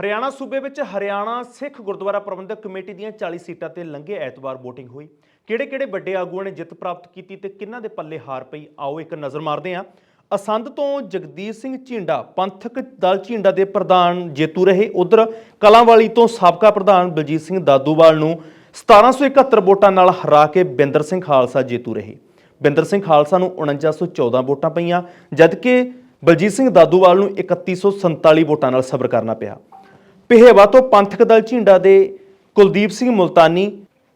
ਹਰਿਆਣਾ ਸੂਬੇ ਵਿੱਚ ਹਰਿਆਣਾ ਸਿੱਖ ਗੁਰਦੁਆਰਾ ਪ੍ਰਬੰਧਕ ਕਮੇਟੀ ਦੀਆਂ 40 ਸੀਟਾਂ ਤੇ ਲੰਘੇ ਐਤਵਾਰ VOTING ਹੋਈ। ਕਿਹੜੇ-ਕਿਹੜੇ ਵੱਡੇ ਆਗੂਆਂ ਨੇ ਜਿੱਤ ਪ੍ਰਾਪਤ ਕੀਤੀ ਤੇ ਕਿਹਨਾਂ ਦੇ ਪੱਲੇ ਹਾਰ ਪਈ? ਆਓ ਇੱਕ ਨਜ਼ਰ ਮਾਰਦੇ ਹਾਂ। ਅਸੰਧ ਤੋਂ ਜਗਦੀਸ਼ ਸਿੰਘ ਝੀਂਡਾ, ਪੰਥਕ ਦਲ ਝੀਂਡਾ ਦੇ ਪ੍ਰਧਾਨ ਜੇਤੂ ਰਹੇ। ਉਧਰ ਕਲਾਂਵਾਲੀ ਤੋਂ ਸਾਬਕਾ ਪ੍ਰਧਾਨ ਬਲਜੀਤ ਸਿੰਘ ਦਾਦੂਵਾਲ ਨੂੰ 1771 ਵੋਟਾਂ ਨਾਲ ਹਰਾ ਕੇ ਬਿੰਦਰ ਸਿੰਘ ਖਾਲਸਾ ਜੇਤੂ ਰਹੇ। ਬਿੰਦਰ ਸਿੰਘ ਖਾਲਸਾ ਨੂੰ 4914 ਵੋਟਾਂ ਪਈਆਂ, ਜਦਕਿ ਬਲਜੀਤ ਸਿੰਘ ਦਾਦੂਵਾਲ ਨੂੰ 3147 ਵੋਟਾਂ ਨਾਲ ਸਬਰ ਕਰਨਾ ਪਿਆ। ਪਿਹੇਵਾ ਤੋਂ ਪੰਥਕ ਦਲ ਝਿੰਡਾ ਦੇ ਕੁਲਦੀਪ ਸਿੰਘ ਮੁਲਤਾਨੀ,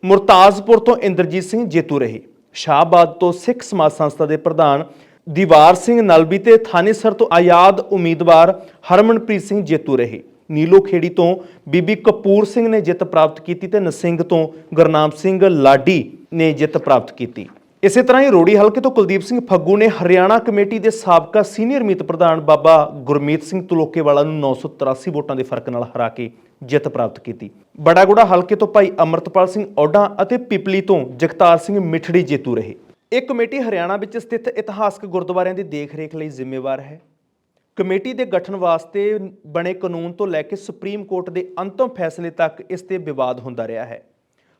ਮੁਰਤਾਜ਼ਪੁਰ ਤੋਂ ਇੰਦਰਜੀਤ ਸਿੰਘ ਜੇਤੂ ਰਹੇ। ਸ਼ਾਹਬਾਦ ਤੋਂ ਸਿੱਖ ਸਮਾਜ ਸੰਸਥਾ ਦੇ ਪ੍ਰਧਾਨ ਦੀਵਾਰ ਸਿੰਘ ਨਲਬੀ ਤੇ ਥਾਨੇਸਰ ਤੋਂ ਆਜ਼ਾਦ ਉਮੀਦਵਾਰ ਹਰਮਨਪ੍ਰੀਤ ਸਿੰਘ ਜੇਤੂ ਰਹੇ। ਨੀਲੋ ਖੇੜੀ ਤੋਂ ਬੀਬੀ ਕਪੂਰ ਸਿੰਘ ਨੇ ਜਿੱਤ ਪ੍ਰਾਪਤ ਕੀਤੀ ਤੇ ਨਸਿੰਗ ਤੋਂ ਗੁਰਨਾਮ ਸਿੰਘ ਲਾਡੀ ਨੇ ਜਿੱਤ ਪ੍ਰਾਪਤ ਕੀਤੀ। ਇਸੇ ਤਰ੍ਹਾਂ ਹੀ ਰੋੜੀ ਹਲਕੇ ਤੋਂ ਕੁਲਦੀਪ ਸਿੰਘ ਫੱਗੂ ਨੇ ਹਰਿਆਣਾ ਕਮੇਟੀ ਦੇ ਸਾਬਕਾ ਸੀਨੀਅਰ ਮੀਤ ਪ੍ਰਧਾਨ ਬਾਬਾ ਗੁਰਮੀਤ ਸਿੰਘ ਤੁਲੋਕੇਵਾਲਾ ਨੂੰ 983 ਵੋਟਾਂ ਦੇ ਫ਼ਰਕ ਨਾਲ ਹਰਾ ਕੇ ਜਿੱਤ ਪ੍ਰਾਪਤ ਕੀਤੀ। ਬੜਾਗੁੜਾ ਹਲਕੇ ਤੋਂ ਭਾਈ ਅਮਰਤਪਾਲ ਸਿੰਘ ਔਡਾ ਅਤੇ ਪਿਪਲੀ ਤੋਂ ਜਗਤਾਰ ਸਿੰਘ ਮਿੱਠੜੀ ਜੇਤੂ ਰਹੇ। ਇਹ ਕਮੇਟੀ ਹਰਿਆਣਾ ਵਿੱਚ ਸਥਿਤ ਇਤਿਹਾਸਕ ਗੁਰਦੁਆਰਿਆਂ ਦੀ ਦੇਖ-ਰੇਖ ਲਈ ਜ਼ਿੰਮੇਵਾਰ ਹੈ। ਕਮੇਟੀ ਦੇ ਗਠਨ ਵਾਸਤੇ ਬਣੇ ਕਾਨੂੰਨ ਤੋਂ ਲੈ ਕੇ ਸੁਪਰੀਮ ਕੋਰਟ ਦੇ ਅੰਤਮ ਫੈਸਲੇ ਤੱਕ ਇਸ ਤੇ ਵਿਵਾਦ ਹੁੰਦਾ ਰਿਹਾ ਹੈ।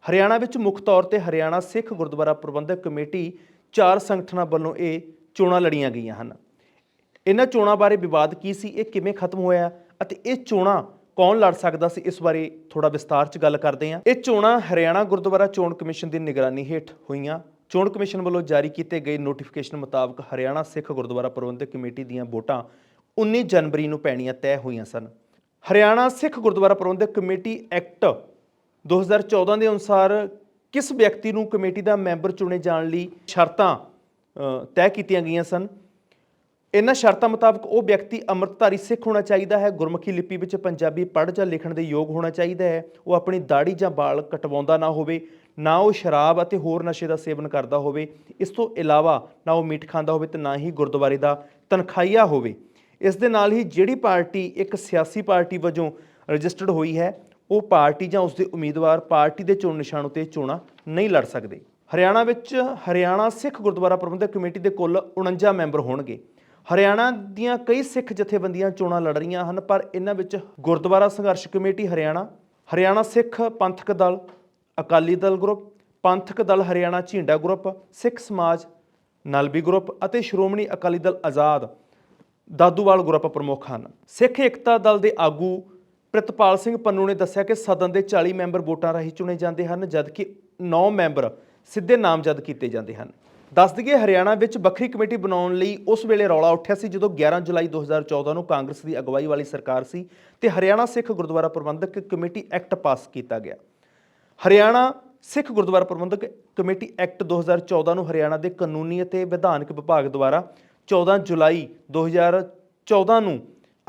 ਹਰਿਆਣਾ ਵਿੱਚ ਮੁੱਖ ਤੌਰ ਤੇ ਹਰਿਆਣਾ ਸਿੱਖ ਗੁਰਦੁਆਰਾ ਪ੍ਰਬੰਧਕ ਕਮੇਟੀ ਚਾਰ ਸੰਗਠਨਾਂ ਵੱਲੋਂ ਇਹ ਚੋਣਾਂ ਲੜੀਆਂ ਗਈਆਂ ਹਨ। ਇਹਨਾਂ ਚੋਣਾਂ ਬਾਰੇ ਵਿਵਾਦ ਕੀ ਸੀ, ਇਹ ਕਿਵੇਂ ਖਤਮ ਹੋਇਆ ਅਤੇ ਇਹ ਚੋਣਾਂ ਕੌਣ ਲੜ ਸਕਦਾ ਸੀ, ਇਸ ਬਾਰੇ ਥੋੜਾ ਵਿਸਤਾਰ 'ਚ ਗੱਲ ਕਰਦੇ ਹਾਂ। ਇਹ ਚੋਣਾਂ ਹਰਿਆਣਾ ਗੁਰਦੁਆਰਾ ਚੋਣ ਕਮਿਸ਼ਨ ਦੀ ਨਿਗਰਾਨੀ ਹੇਠ ਹੋਈਆਂ। ਚੋਣ ਕਮਿਸ਼ਨ ਵੱਲੋਂ ਜਾਰੀ ਕੀਤੇ ਗਏ ਨੋਟੀਫਿਕੇਸ਼ਨ ਮੁਤਾਬਕ ਹਰਿਆਣਾ ਸਿੱਖ ਗੁਰਦੁਆਰਾ ਪ੍ਰਬੰਧਕ ਕਮੇਟੀ ਦੀਆਂ ਵੋਟਾਂ 19 ਜਨਵਰੀ ਨੂੰ ਪੈਣੀਆਂ ਤੈਅ ਹੋਈਆਂ ਸਨ। ਹਰਿਆਣਾ ਸਿੱਖ ਗੁਰਦੁਆਰਾ ਪ੍ਰਬੰਧਕ ਕਮੇਟੀ ਐਕਟ 2014 ਦੇ ਅਨੁਸਾਰ ਕਿਸ ਵਿਅਕਤੀ ਨੂੰ ਕਮੇਟੀ ਦਾ ਮੈਂਬਰ ਚੁਣੇ ਜਾਣ ਲਈ ਸ਼ਰਤਾਂ ਤੈਅ ਕੀਤੀਆਂ ਗਈਆਂ ਸਨ? ਇਹਨਾਂ ਸ਼ਰਤਾਂ ਮੁਤਾਬਕ ਉਹ ਵਿਅਕਤੀ ਅੰਮ੍ਰਿਤਧਾਰੀ ਸਿੱਖ ਹੋਣਾ ਚਾਹੀਦਾ ਹੈ, ਗੁਰਮੁਖੀ ਲਿਪੀ ਵਿੱਚ ਪੰਜਾਬੀ ਪੜ੍ਹ ਜਾਂ ਲਿਖਣ ਦੇ ਯੋਗ ਹੋਣਾ ਚਾਹੀਦਾ ਹੈ, ਉਹ ਆਪਣੀ ਦਾੜੀ ਜਾਂ ਵਾਲ ਕਟਵਾਉਂਦਾ ਨਾ ਹੋਵੇ, ਨਾ ਉਹ ਸ਼ਰਾਬ ਅਤੇ ਹੋਰ ਨਸ਼ੇ ਦਾ ਸੇਵਨ ਕਰਦਾ ਹੋਵੇ, ਇਸ ਤੋਂ ਇਲਾਵਾ ਨਾ ਉਹ ਮੀਟ ਖਾਂਦਾ ਹੋਵੇ ਤੇ ਨਾ ਹੀ ਗੁਰਦੁਆਰੇ ਦਾ ਤਨਖਾਹੀਆ ਹੋਵੇ। ਇਸ ਦੇ ਨਾਲ ਹੀ ਜਿਹੜੀ ਪਾਰਟੀ ਇੱਕ ਸਿਆਸੀ ਪਾਰਟੀ ਵਜੋਂ ਰਜਿਸਟਰਡ ਹੋਈ ਹੈ ਉਹ ਪਾਰਟੀ ਜਾਂ ਉਸ ਦੇ ਉਮੀਦਵਾਰ ਪਾਰਟੀ ਦੇ ਚੋਣ ਨਿਸ਼ਾਨ ਉਤੇ ਚੋਣਾਂ ਨਹੀਂ ਲੜ ਸਕਦੇ। ਹਰਿਆਣਾ ਵਿੱਚ ਹਰਿਆਣਾ ਸਿੱਖ ਗੁਰਦੁਆਰਾ ਪ੍ਰਬੰਧਕ ਕਮੇਟੀ ਦੇ ਕੁੱਲ 49 ਮੈਂਬਰ ਹੋਣਗੇ। ਹਰਿਆਣਾ ਦੀਆਂ ਕਈ ਸਿੱਖ ਜਥੇਬੰਦੀਆਂ ਚੋਣਾਂ ਲੜ ਰਹੀਆਂ ਹਨ, ਪਰ ਇਹਨਾਂ ਵਿੱਚ ਗੁਰਦੁਆਰਾ ਸੰਘਰਸ਼ ਕਮੇਟੀ ਹਰਿਆਣਾ ਹਰਿਆਣਾ ਸਿੱਖ ਪੰਥਕ Dal, Akali Dal group, Panthak Dal Haryana Jhinda group, Sikh Samaj, Nalbi group ਅਤੇ ਸ਼੍ਰੋਮਣੀ ਅਕਾਲੀ ਦਲ ਆਜ਼ਾਦ ਦਾਦੂਵਾਲ ਗਰੁੱਪ ਪ੍ਰਮੁੱਖ ਹਨ। ਸਿੱਖ ਏਕਤਾ ਦਲ ਦੇ ਆਗੂ ਪ੍ਰਿਤਪਾਲ ਸਿੰਘ ਪੰਨੂ ਨੇ ਦੱਸਿਆ ਕਿ ਸਦਨ ਦੇ 40 ਮੈਂਬਰ ਵੋਟਾਂ ਰਾਹੀਂ ਚੁਣੇ ਜਾਂਦੇ ਹਨ, ਜਦਕਿ 9 ਮੈਂਬਰ ਸਿੱਧੇ ਨਾਮਜ਼ਦ ਕੀਤੇ ਜਾਂਦੇ ਹਨ। ਦੱਸ ਦਈਏ, ਹਰਿਆਣਾ ਵਿੱਚ ਵੱਖਰੀ ਕਮੇਟੀ ਬਣਾਉਣ ਲਈ ਉਸ ਵੇਲੇ ਰੌਲਾ ਉੱਠਿਆ ਸੀ, ਜਦੋਂ 11 ਜੁਲਾਈ 2014 ਨੂੰ ਕਾਂਗਰਸ ਦੀ ਅਗਵਾਈ ਵਾਲੀ ਸਰਕਾਰ ਸੀ ਤੇ Haryana Sikh Gurdwara Prabandhak committee act pass ਕੀਤਾ ਗਿਆ। ਹਰਿਆਣਾ ਸਿੱਖ ਗੁਰਦੁਆਰਾ ਪ੍ਰਬੰਧਕ ਕਮੇਟੀ ਐਕਟ 2014 ਨੂੰ ਹਰਿਆਣਾ ਦੇ ਕਾਨੂੰਨੀ ਅਤੇ ਵਿਧਾਨਕ ਵਿਭਾਗ ਦੁਆਰਾ 14 ਜੁਲਾਈ 2014 ਨੂੰ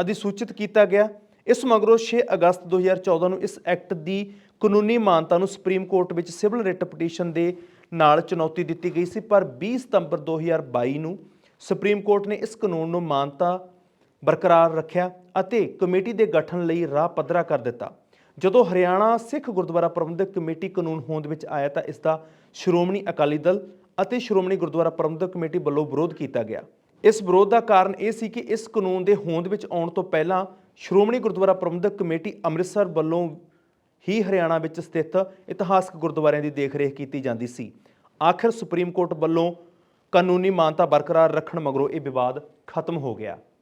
ਅਧਿਸੂਚਿਤ ਕੀਤਾ ਗਿਆ। ਇਸ ਮਗਰੋਂ 6 ਅਗਸਤ 2014 ਨੂੰ ਇਸ ਐਕਟ ਦੀ ਕਾਨੂੰਨੀ ਮਾਨਤਾ ਨੂੰ ਸੁਪਰੀਮ ਕੋਰਟ ਵਿੱਚ ਸਿਵਲ ਰਿਟ ਪਟੀਸ਼ਨ ਦੇ ਨਾਲ ਚੁਣੌਤੀ ਦਿੱਤੀ ਗਈ ਸੀ, ਪਰ 20 ਸਤੰਬਰ 2022 ਨੂੰ ਸੁਪਰੀਮ ਕੋਰਟ ਨੇ ਇਸ ਕਾਨੂੰਨ ਨੂੰ ਮਾਨਤਾ ਬਰਕਰਾਰ ਰੱਖਿਆ ਅਤੇ ਕਮੇਟੀ ਦੇ ਗਠਨ ਲਈ ਰਾਹ ਪੱਧਰਾ ਕਰ ਦਿੱਤਾ। ਜਦੋਂ ਹਰਿਆਣਾ ਸਿੱਖ ਗੁਰਦੁਆਰਾ ਪ੍ਰਬੰਧਕ ਕਮੇਟੀ ਕਾਨੂੰਨ ਹੋਂਦ ਵਿੱਚ ਆਇਆ ਤਾਂ ਇਸ ਦਾ ਸ਼੍ਰੋਮਣੀ ਅਕਾਲੀ ਦਲ ਅਤੇ ਸ਼੍ਰੋਮਣੀ ਗੁਰਦੁਆਰਾ ਪ੍ਰਬੰਧਕ ਕਮੇਟੀ ਵੱਲੋਂ ਵਿਰੋਧ ਕੀਤਾ ਗਿਆ। ਇਸ ਵਿਰੋਧ ਦਾ ਕਾਰਨ ਇਹ ਸੀ ਕਿ ਇਸ ਕਾਨੂੰਨ ਦੇ ਹੋਂਦ ਵਿੱਚ ਆਉਣ ਤੋਂ ਪਹਿਲਾਂ ਸ਼੍ਰੋਮਣੀ ਗੁਰਦੁਆਰਾ ਪ੍ਰਬੰਧਕ ਕਮੇਟੀ ਅੰਮ੍ਰਿਤਸਰ ਵੱਲੋਂ ਹੀ ਹਰਿਆਣਾ ਵਿੱਚ ਸਥਿਤ ਇਤਿਹਾਸਕ ਗੁਰਦੁਆਰਿਆਂ ਦੀ ਦੇਖਰੇਖ ਕੀਤੀ ਜਾਂਦੀ ਸੀ। ਆਖਿਰ ਸੁਪਰੀਮ ਕੋਰਟ ਵੱਲੋਂ ਕਾਨੂੰਨੀ ਮਾਨਤਾ ਬਰਕਰਾਰ ਰੱਖਣ ਮਗਰੋਂ ਇਹ ਵਿਵਾਦ ਖਤਮ ਹੋ ਗਿਆ।